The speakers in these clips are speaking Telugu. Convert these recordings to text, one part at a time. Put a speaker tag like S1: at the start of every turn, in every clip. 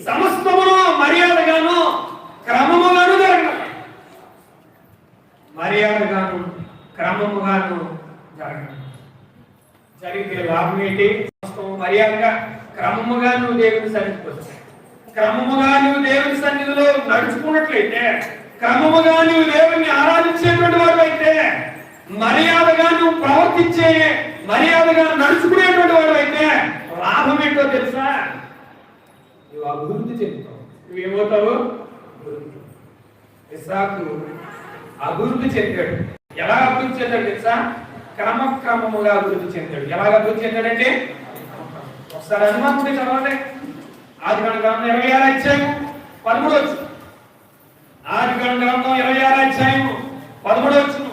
S1: సమస్తమును మర్యాదగాను క్రమముగాను జరగడం మర్యాదగాను క్రమముగాను జరగడం జరిగితే లాభం ఏంటి? సమస్తము మర్యాదగా క్రమముగా నువ్వు దేవుని సన్నిధికి వచ్చావు క్రమముగా నువ్వు దేవుని సన్నిధిలో నడుచుకున్నట్లయితే క్రమముగా నువ్వు దేవుని ఆరాధించేటువంటి వాడు అయితే మర్యాదగా నువ్వు ప్రవర్తించే మర్యాదగా నడుచుకునేటువంటి వాడు అయితే లాభం ఏంటో తెలుసా? నువ్వు అభివృద్ధి చెందుతావు నువ్వేమవుతావు? ఇసాకు అభివృద్ధి చెందాడు ఎలా అభివృద్ధి చెందాడు తెలుసా? క్రమక్రమముగా అభివృద్ధి చెందాడు. ఎలాగ అభివృద్ధి చెందాడంటే ఒకసారి హనుమంతుడి చదవండి. ఆది గ్రంథం ఇరవై ఆరు అధ్యాయం పదమూడు వచ్చు ఆది గ్రంథం ఇరవై ఆరు అధ్యాయం పదమూడు వచ్చు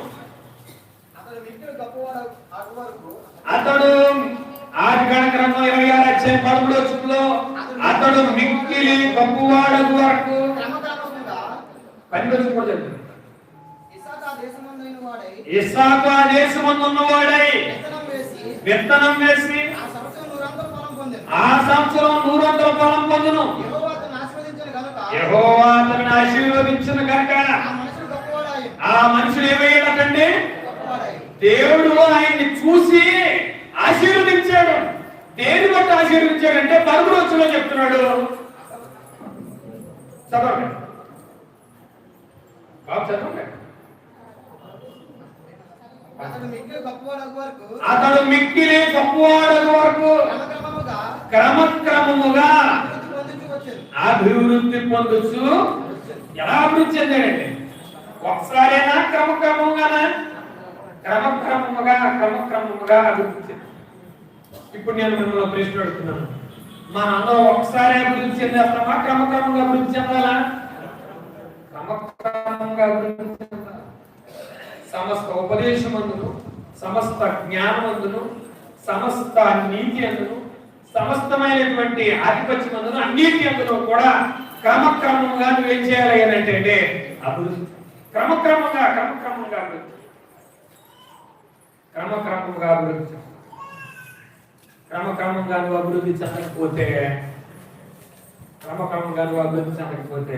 S2: అతడు
S1: ఆది గ్రంథం ఇరవై ఆరు అధ్యాయం పదమూడు వచ్చులో అతడు మిక్కిలి గొప్పవాడు వరకు
S2: క్రమక్రమముగా
S1: పని వచ్చి కూడా చదువు.
S2: ఇసాకా విత్తనం వేసి ఆ సంవత్సరం నూరంతల ఫలం పొందెను. యెహోవా అతన్ని ఆశీర్వదించిన
S1: కనుక
S2: ఆ
S1: మనుషులు ఏమయ్యాడటండి దేవుడు ఆయన్ని చూసి ఆశీర్వదించాడు. దేని బట్టి ఆశీర్వదించాడంటే పరుగుడు వచ్చులో చెప్తున్నాడు. చదవండి. బాబు చదవండి.
S2: అతడు మిక్కిలి గొప్పవాడు అగు వరకు క్రమక్రమముగా అభివృద్ధి పొందుతూ
S1: ఎలా అభివృద్ధి చెందాడండి? ఒకసారైనా క్రమక్రమంగానా? క్రమక్రమముగా క్రమక్రమముగా అభివృద్ధి ఇప్పుడు నేను మిమ్మల్ని ప్రశ్న అడుగుతున్నాను మనందరం ఒకసారి అభివృద్ధి చెందేస్తామా క్రమక్రమంగా అభివృద్ధి చెందాలా క్రమక్రమంగా అభివృద్ధి చెందాలా సమస్త ఉపదేశమందును సమస్త జ్ఞానమందును సమస్త నీతి అందును సమస్తమైనటువంటి ఆధిపత్యమందును అన్నిటి అందులో కూడా క్రమక్రమంగా నువ్వేం చేయాలి అని అంటే అభివృద్ధి క్రమక్రమంగా క్రమక్రమంగా అభివృద్ధి క్రమక్రమంగా అభివృద్ధి క్రమక్రమంగా నువ్వు అభివృద్ధి చెందకపోతే క్రమక్రమంగా నువ్వు అభివృద్ధి చెందకపోతే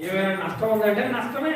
S1: ఏమైనా నష్టం ఉందంటే నష్టమే.